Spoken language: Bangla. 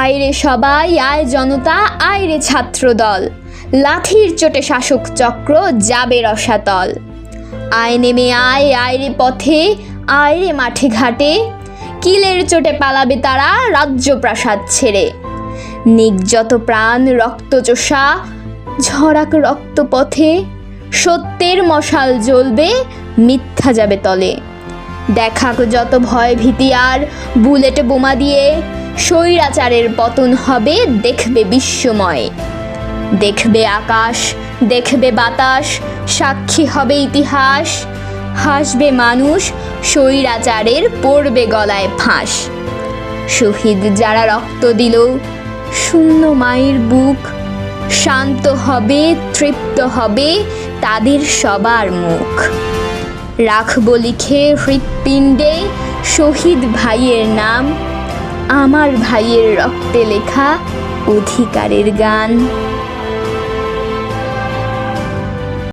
আয়রে সবাই, আয় জনতা আয়রে ছাত্রদল। লাঠির চোটে শাসক চক্র যাবে রসাতল। আয় নেমে আয় আয়রে পথে আয়রে মাঠে ঘাটে। কিলের চোটে পালাবে তারা রাজ্য প্রাসাদ ছেড়ে। নির্যত প্রাণ রক্তচোষা ঝরাক রক্ত পথে। সত্যের মশাল জ্বলবে, মিথ্যা যাবে তলে। দেখাক যত ভয় ভীতি আর, বুলেট বোমা দিয়ে। স্বৈরাচারের পতন হবে, দেখবে বিশ্বময়। দেখবে আকাশ, দেখবে বাতাস, সাক্ষী হবে ইতিহাস। হাসবে মানুষ, স্বৈরাচারের পড়বে গলায় ফাঁস। শহীদ যারা রক্ত দিল, শূন্য মায়ের বুক। শান্ত হবে, তৃপ্ত হবে তাদের সবার মুখ। রাখব লিখে হৃৎপিণ্ডে শহীদ ভাইয়ের নাম। আমার ভাইয়ের রক্তে লেখা অধিকারের গান।